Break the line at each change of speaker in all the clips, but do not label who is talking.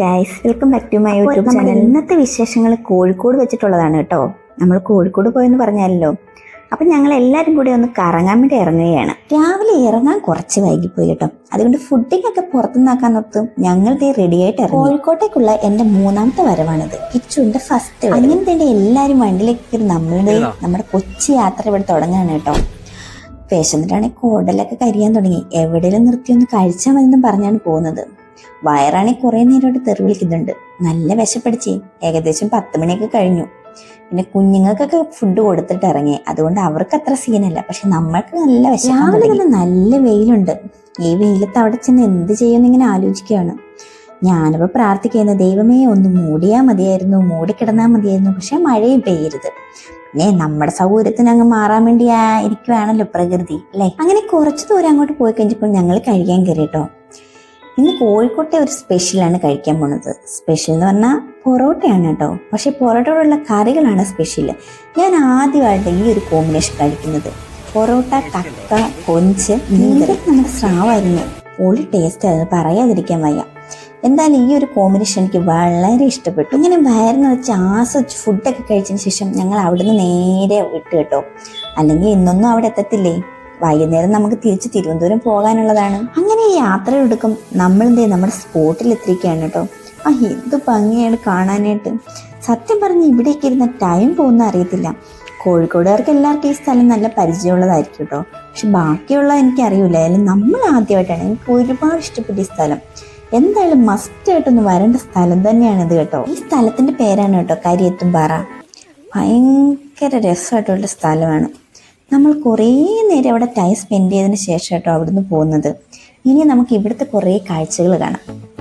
Guys welcome back to my YouTube channel ഇന്നത്തെ വിശേഷങ്ങൾ കോഴിക്കോട് വെച്ചിട്ടുള്ളതാണ് കേട്ടോ. നമ്മൾ കോഴിക്കോട് പോയെന്ന് പറഞ്ഞാലല്ലോ. അപ്പം ഞങ്ങൾ എല്ലാവരും കൂടി ഒന്ന് കറങ്ങാൻ വേണ്ടി ഇറങ്ങുകയാണ്. രാവിലെ ഇറങ്ങാൻ കുറച്ച് വൈകിപ്പോയി കേട്ടോ. അതുകൊണ്ട് ഫുഡിംഗ് ഒക്കെ പുറത്തുനിന്നാക്കാൻ നിർത്തും ഞങ്ങൾ ദേ റെഡി ആയിട്ട് ഇറങ്ങി. കോഴിക്കോട്ടേക്കുള്ള എന്റെ മൂന്നാമത്തെ വരവാണിത്. കിച്ചുവിന്റെ ഫസ്റ്റ് അങ്ങനെ തന്നെ എല്ലാവരും വണ്ടിയിലേക്ക് നമ്മളുടെ നമ്മുടെ കൊച്ചി യാത്ര ഇവിടെ തുടങ്ങുകയാണ് കേട്ടോ. വിശന്നിട്ടാണെങ്കിൽ കോടലൊക്കെ കരിയാൻ തുടങ്ങി. എവിടെയെങ്കിലും നിർത്തി ഒന്ന് കഴിച്ചാൽ മതി പറഞ്ഞാണ് പോകുന്നത്. വയറാണെങ്കിൽ കുറേ നേരമായിട്ട് തെറി വിളിക്കുന്നുണ്ട്. നല്ല വിശപ്പടിച്ചേ. ഏകദേശം പത്ത് മണിയൊക്കെ കഴിഞ്ഞു. പിന്നെ കുഞ്ഞുങ്ങൾക്കൊക്കെ ഫുഡ് കൊടുത്തിട്ട് ഇറങ്ങി. അതുകൊണ്ട് അവർക്ക് അത്ര സീനല്ല. പക്ഷെ നമ്മൾക്ക് നല്ല വിശപ്പ് രാവിലെ തന്നെ നല്ല വെയിലുണ്ട്. ഈ വെയിലത്ത് അവിടെ ചെന്ന് എന്ത് ചെയ്യുമെന്ന് ഇങ്ങനെ ആലോചിക്കുകയാണ്. ഞാനിപ്പോൾ പ്രാർത്ഥിക്കുന്നത് ദൈവമേ ഒന്ന് മൂടിയാൽ മതിയായിരുന്നു. മൂടിക്കിടന്നാൽ മതിയായിരുന്നു. പക്ഷെ മഴയും പെയ്യരുത്. പിന്നെ നമ്മുടെ സൗകര്യത്തിന് അങ്ങ് മാറാൻ വേണ്ടി ആ- ഇരിക്കുവാണല്ലോ പ്രകൃതി അല്ലേ? അങ്ങനെ കുറച്ച് ദൂരം അങ്ങോട്ട് പോയി കഴിഞ്ഞപ്പോൾ ഞങ്ങൾ കഴിക്കാൻ കയറി കേട്ടോ ഇന്ന് കോഴിക്കോട്ടെ ഒരു സ്പെഷ്യലാണ് കഴിക്കാൻ പോണത്. സ്പെഷ്യൽ എന്ന് പറഞ്ഞാൽ പൊറോട്ടയാണ് കേട്ടോ. പക്ഷെ പൊറോട്ടയോടുള്ള കറികളാണ് സ്പെഷ്യൽ ഞാൻ ആദ്യമായിട്ട് ഈ ഒരു കോമ്പിനേഷൻ കഴിക്കുന്നത്. പൊറോട്ട കക്ക കൊഞ്ച് മീൻകറി നമ്മുടെ സ്രാവായിരുന്നു. പൊളി ടേസ്റ്റ് ആയിരുന്നു പറയാതിരിക്കാൻ വയ്യ. എന്തായാലും ഈ ഒരു കോമ്പിനേഷൻ എനിക്ക് വളരെ ഇഷ്ടപ്പെട്ടു. ഇങ്ങനെ വയറിന് വെച്ച് ആസ്വദിച്ച് ഫുഡൊക്കെ കഴിച്ചതിന് ശേഷം ഞങ്ങൾ അവിടുന്ന് നേരെ വിട്ട് കേട്ടോ. അല്ലെങ്കിൽ ഇന്നൊന്നും അവിടെ എത്തത്തില്ലേ? വൈകുന്നേരം നമുക്ക് തിരിച്ച് തിരുവനന്തപുരം പോകാനുള്ളതാണ്. അങ്ങനെ ഈ യാത്രയെടുക്കും നമ്മൾ എന്തേ നമ്മുടെ സ്പോട്ടിൽ എത്തിയിരിക്കുകയാണ് കേട്ടോ. ആ എന്ത് ഭംഗിയാണ് കാണാനായിട്ട്. സത്യം പറഞ്ഞ് ഇവിടേക്ക് ഇരുന്ന ടൈം പോകുന്ന അറിയത്തില്ല. കോഴിക്കോടുകാർക്ക് എല്ലാവർക്കും ഈ സ്ഥലം നല്ല പരിചയമുള്ളതായിരിക്കും കേട്ടോ. പക്ഷെ ബാക്കിയുള്ള എനിക്കറിയില്ല. അല്ലെങ്കിൽ നമ്മൾ ആദ്യമായിട്ടാണ്. എനിക്ക് ഒരുപാട് ഇഷ്ടപ്പെട്ട ഈ സ്ഥലം. എന്തായാലും മസ്റ്റ് ആയിട്ടൊന്ന് വരേണ്ട സ്ഥലം തന്നെയാണ് ഇത് കേട്ടോ. ഈ സ്ഥലത്തിന്റെ പേരാണ് കേട്ടോ കരിയെത്തുംപാറ. ഭയങ്കര രസമായിട്ടുള്ള സ്ഥലമാണ്. നമ്മൾ കുറേ നേരം അവിടെ ടൈം സ്പെൻഡ് ചെയ്തതിന് ശേഷം കേട്ടോ അവിടുന്ന് പോകുന്നത്. ഇനി നമുക്ക് ഇവിടുത്തെ കുറേ കാഴ്ചകൾ കാണാം.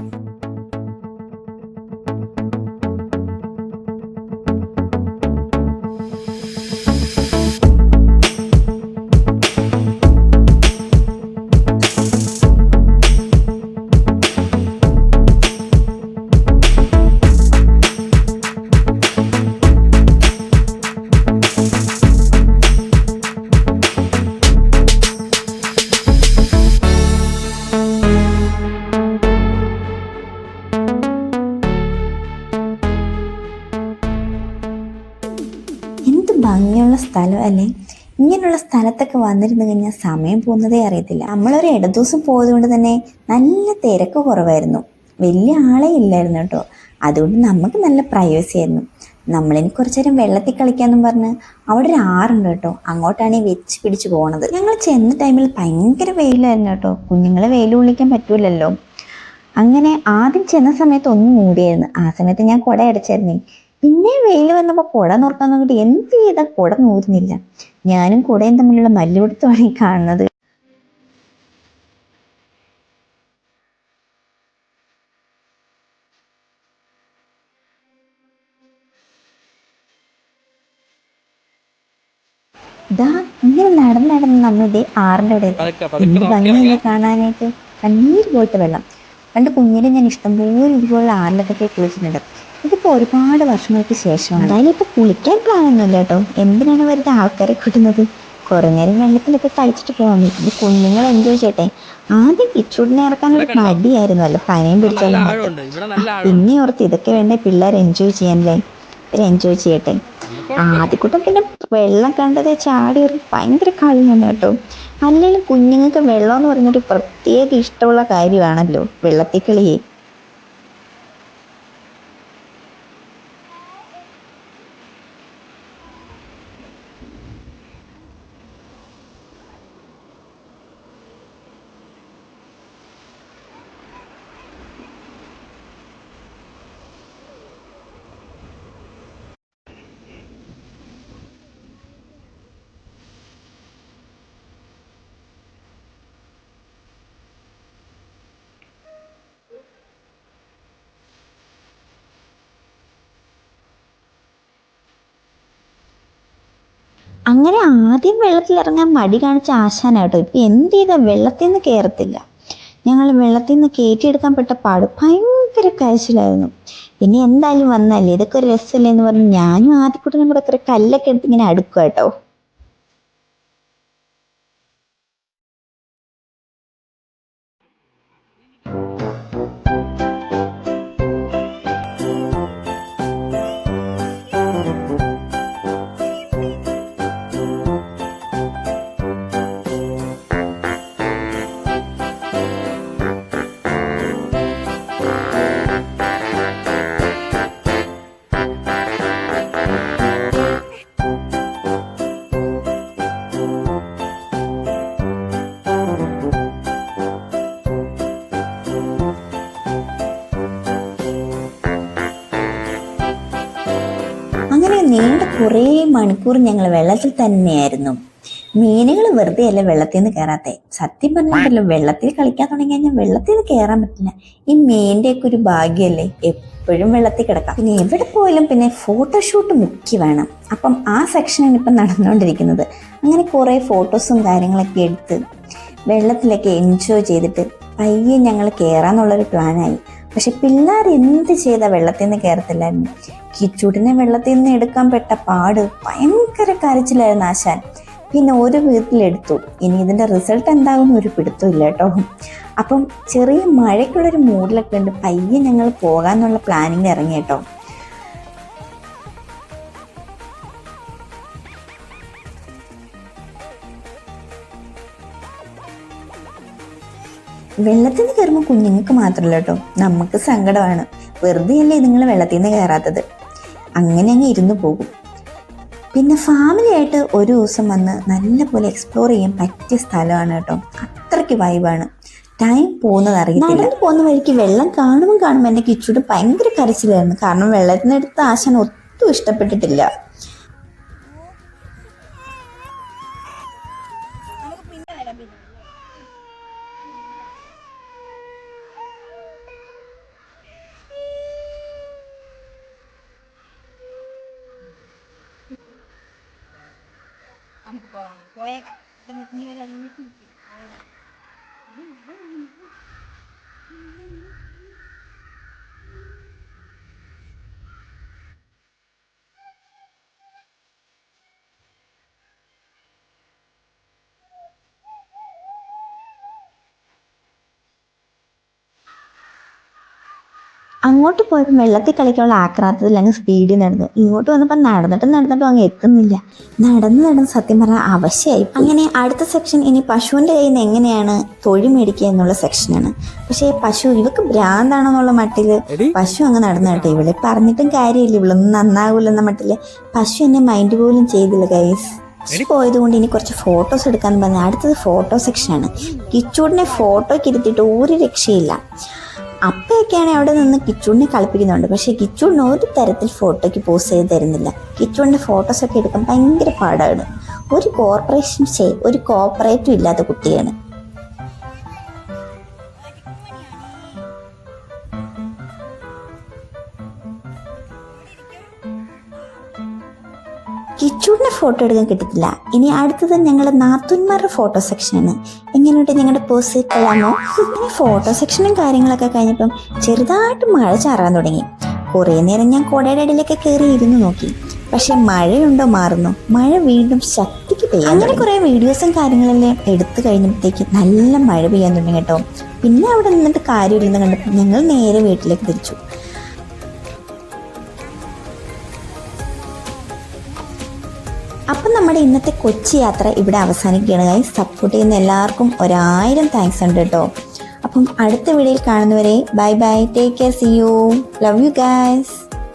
ഭംഗിയുള്ള സ്ഥലം അല്ലേ? ഇങ്ങനെയുള്ള സ്ഥലത്തൊക്കെ വന്നിരുന്നു കഴിഞ്ഞാൽ സമയം പോകുന്നതേ അറിയത്തില്ല. നമ്മളൊരു ഇടദിവസം പോയതുകൊണ്ട് തന്നെ നല്ല തിരക്ക് കുറവായിരുന്നു. വലിയ ആളെ ഇല്ലായിരുന്നു കേട്ടോ. അതുകൊണ്ട് നമുക്ക് നല്ല പ്രൈവസി ആയിരുന്നു. നമ്മളിനി കുറച്ചു നേരം വെള്ളത്തിൽ കളിക്കാന്നും പറഞ്ഞ് അവിടെ ഒരു ആറുണ്ട് കേട്ടോ. അങ്ങോട്ടാണ് ഈ വെച്ച് പിടിച്ച് പോകണത് ഞങ്ങൾ ചെന്ന ടൈമിൽ ഭയങ്കര വെയിലായിരുന്നു കേട്ടോ. കുഞ്ഞുങ്ങളെ വെയിൽ വിളിക്കാൻ പറ്റൂലല്ലോ. അങ്ങനെ ആദ്യം ചെന്ന സമയത്ത് ഒന്നും മൂടിയായിരുന്നു. ആ സമയത്ത് ഞാൻ കുട അടച്ചായിരുന്നേ. പിന്നെ വെയിൽ വന്നപ്പോൾ കുട നോർക്കാൻ നോക്കിയിട്ട് എന്ത് ചെയ്താൽ കുട നൂറുന്നില്ല. ഞാനും കുടയും തമ്മിലുള്ള മല്ലുപിടുത്തമാണ് ഈ കാണുന്നത്. ദാ ഇങ്ങനെ നടന്ന് നടന്ന് നമ്മൾ ഇതേ ആറിന്റെ അവിടെ എന്ത് ഭംഗിയല്ലേ കാണാനായിട്ട്. കണ്ണീര് പോയിട്ട് വെള്ളം. പണ്ട് കുഞ്ഞിനെ ഞാൻ ഇഷ്ടംപോലെ ഇതുപോലെ ആറിലൊക്കെ കുളിച്ചിട്ടുണ്ട്. ഇതിപ്പോൾ ഒരുപാട് വർഷങ്ങൾക്ക് ശേഷം എന്തായാലും ഇപ്പോൾ കുളിക്കാൻ പ്ലാനൊന്നുമില്ല കേട്ടോ. എന്തിനാണ് വെറുതെ ആൾക്കാരെ കിട്ടുന്നത്? കുറേ നേരം വെള്ളത്തിലൊക്കെ കളിച്ചിട്ട് പോകാൻ ഇത് കുഞ്ഞുങ്ങൾ എൻജോയ് ചെയ്യട്ടെ. ആദ്യം കിച്ചൂടിനെ ഇറക്കാനൊരു മടിയായിരുന്നല്ലോ പനയും പിടിച്ചാലും പിന്നെ ഓർത്ത് ഇതൊക്കെ വേണ്ടേ പിള്ളേർ എൻജോയ് ചെയ്യാനല്ലേ? ഇവർ എൻജോയ് ചെയ്യട്ടെ. ആദ്യക്കൂട്ടം പിന്നെ വെള്ളം കണ്ടത് ചാടി ഒരു ഭയങ്കര കളിയാണ് കേട്ടോ. അല്ലെങ്കിൽ കുഞ്ഞുങ്ങൾക്ക് വെള്ളം എന്ന് പറഞ്ഞൊരു പ്രത്യേക ഇഷ്ടമുള്ള കാര്യമാണല്ലോ വെള്ളത്തിൽ കളിയെ അങ്ങനെ ആദ്യം വെള്ളത്തിൽ ഇറങ്ങാൻ മടി കാണിച്ച ആശാനായിട്ടോ ഇപ്പം എന്ത് ചെയ്താൽ വെള്ളത്തിൽ നിന്ന് കയറത്തില്ല ഞങ്ങൾ വെള്ളത്തിൽ നിന്ന് കയറ്റിയെടുക്കാൻ പെട്ട പാട് ഭയങ്കര കരച്ചിലായിരുന്നു. ഇനി എന്തായാലും വന്നല്ലേ? ഇതൊക്കെ ഒരു രസമല്ലേ എന്ന് പറഞ്ഞ് ഞാനും ആദ്യക്കൂട്ടനും കൂടെ അത്ര കല്ലൊക്കെ എടുത്ത് ഇങ്ങനെ അടുക്കുക കേട്ടോ നീണ്ട കുറേ മണിക്കൂർ ഞങ്ങൾ വെള്ളത്തിൽ തന്നെയായിരുന്നു. മീനുകൾ വെറുതെ അല്ല വെള്ളത്തിൽ നിന്ന് കയറാത്തെ സത്യം പറഞ്ഞിട്ടല്ലോ വെള്ളത്തിൽ കളിക്കാൻ തുടങ്ങിയാൽ ഞാൻ വെള്ളത്തിൽ നിന്ന് കയറാൻ പറ്റില്ല. ഈ മീനിന്റെയൊക്കെ ഒരു ഭാഗ്യമല്ലേ എപ്പോഴും വെള്ളത്തിൽ കിടക്കാം. പിന്നെ എവിടെ പോയാലും പിന്നെ ഫോട്ടോഷൂട്ട് മുക്കി വേണം. അപ്പം ആ സെക്ഷനാണ് ഇപ്പം നടന്നുകൊണ്ടിരിക്കുന്നത് അങ്ങനെ കുറേ ഫോട്ടോസും കാര്യങ്ങളൊക്കെ എടുത്ത് വെള്ളത്തിലൊക്കെ എൻജോയ് ചെയ്തിട്ട് പയ്യെ ഞങ്ങൾ കയറാന്നുള്ളൊരു പ്ലാനായി പക്ഷെ പിള്ളേർ എന്ത് ചെയ്താൽ വെള്ളത്തിൽ നിന്ന് കയറത്തില്ലായിരുന്നു കിച്ചൂട്ടിനെ വെള്ളത്തിൽ നിന്ന് എടുക്കാൻ പെട്ട പാട് ഭയങ്കര കരച്ചിലായിരുന്നു ആശാൻ. പിന്നെ ഒരു വീട്ടിലെടുത്തു ഇനി ഇതിന്റെ റിസൾട്ട് എന്താകും ഒരു പിടുത്തമില്ല കേട്ടോ. അപ്പം ചെറിയ മഴയ്ക്കുള്ളൊരു മൂഡിലൊക്കെ ഉണ്ട്. പയ്യെ ഞങ്ങൾ പോകാന്നുള്ള പ്ലാനിങ് ഇറങ്ങി കേട്ടോ. വെള്ളത്തിൽ നിന്ന് കയറുമ്പോൾ കുഞ്ഞുങ്ങൾക്ക് മാത്രമല്ല കേട്ടോ. നമുക്ക് സങ്കടമാണ്. വെറുതെ അല്ലേ നിങ്ങൾ വെള്ളത്തിൽ നിന്ന് കയറാത്തത്? അങ്ങനെ അങ്ങ് ഇരുന്നു പോകും. പിന്നെ ഫാമിലിയായിട്ട് ഒരു ദിവസം വന്ന് നല്ലപോലെ എക്സ്പ്ലോർ ചെയ്യാൻ പറ്റിയ സ്ഥലമാണ് കേട്ടോ. അത്രയ്ക്ക് വൈബാണ് ടൈം പോകുന്നത് അറിയത്തില്ല. നടന്നു പോകുന്ന വഴിക്ക് വെള്ളം കാണുമ്പോൾ കാണുമ്പോൾ എന്റെ കിച്ചൂട് ഭയങ്കര കരച്ചിലായിരുന്നു. കാരണം വെള്ളത്തിനടുത്ത് ആശാൻ ഒട്ടും ഇഷ്ടപ്പെട്ടിട്ടില്ല. Thank you. അങ്ങോട്ട് പോയപ്പോൾ വെള്ളത്തിൽ കളിക്കാനുള്ള ആക്രാന്തത്തിൽ അങ്ങ് സ്പീഡിൽ നടന്നു. ഇങ്ങോട്ട് വന്നപ്പോൾ നടന്നിട്ട് നടന്നിട്ടും അങ്ങ് എത്തുന്നില്ല. നടന്ന് നടന്ന് സത്യം പറഞ്ഞാൽ അവശ്യമായി അങ്ങനെ അടുത്ത സെക്ഷൻ ഇനി പശുവിന്റെ കയ്യിൽ നിന്ന് എങ്ങനെയാണ് തൊഴി മേടിക്കുക എന്നുള്ള സെക്ഷനാണ് പക്ഷേ പശു ഇവക്ക് ഭ്രാന്താണെന്നുള്ള മട്ടിൽ പശു അങ്ങ് നടന്നു കേട്ടോ ഇവളെ പറഞ്ഞിട്ടും കാര്യമില്ല. ഇവളൊന്നും നന്നാകൂലെന്ന മട്ടിൽ പശു എന്നെ മൈൻഡ് പോലും ചെയ്തില്ല ഗൈസ് പോയത് കൊണ്ട് ഇനി കുറച്ച് ഫോട്ടോസ് എടുക്കാൻ പറഞ്ഞു അടുത്തത് ഫോട്ടോ സെക്ഷനാണ് കിച്ചൂടിനെ ഫോട്ടോയ്ക്ക് ഇരുത്തിയിട്ട് ഒരു രക്ഷയില്ല. അപ്പയൊക്കെയാണ് അവിടെ നിന്ന് കിച്ചുണ്ണി കളിപ്പിക്കുന്നുണ്ട് പക്ഷേ കിച്ചുണ്ണി ഒരു തരത്തിൽ ഫോട്ടോയ്ക്ക് പോസ് ചെയ്ത് തരുന്നില്ല. കിച്ചുണ്ണിന്റെ ഫോട്ടോസൊക്കെ എടുക്കാൻ ഭയങ്കര പാടാണ്. ഒരു കോർപ്പറേഷൻ ഒരു കോപ്പറേറ്റും ഇല്ലാത്ത കുട്ടിയാണ്. ഫോട്ടോ എടുക്കാൻ കിട്ടത്തില്ല. ഇനി അടുത്തത് ഞങ്ങളുടെ നാത്തുന്മാരുടെ ഫോട്ടോ സെക്ഷനാണ് എങ്ങനെയുണ്ട് ഞങ്ങളുടെ പോസ് കൊള്ളാമോ ഇനി ഫോട്ടോ സെക്ഷനും കാര്യങ്ങളൊക്കെ കഴിഞ്ഞപ്പം ചെറുതായിട്ട് മഴ ചാറാൻ തുടങ്ങി. കുറേ നേരം ഞാൻ കോടയുടെ ഇടയിലൊക്കെ കയറി ഇരുന്ന് നോക്കി. പക്ഷെ മഴയുണ്ടോ മാറുന്നു. മഴ വീണ്ടും ശക്തിക്ക് പെയ്യാൻ അങ്ങനെ കുറേ വീഡിയോസും കാര്യങ്ങളെല്ലാം എടുത്തു കഴിഞ്ഞപ്പോഴത്തേക്ക് നല്ല മഴ പെയ്യാൻ തുടങ്ങി കേട്ടോ. പിന്നെ അവിടെ നിന്നിട്ട് കാര്യമില്ലെന്ന് കണ്ടപ്പോൾ ഞങ്ങൾ നേരെ വീട്ടിലേക്ക് തിരിച്ചു. നമ്മുടെ ഇന്നത്തെ കൊച്ചി യാത്ര ഇവിടെ അവസാനിക്കുകയാണ്. സപ്പോർട്ട് ചെയ്യുന്ന എല്ലാവർക്കും ഒരായിരം താങ്ക്സ് ഉണ്ട് കേട്ടോ. അപ്പം അടുത്ത വീഡിയോയിൽ കാണുന്നവരെ bye bye take care see you love you guys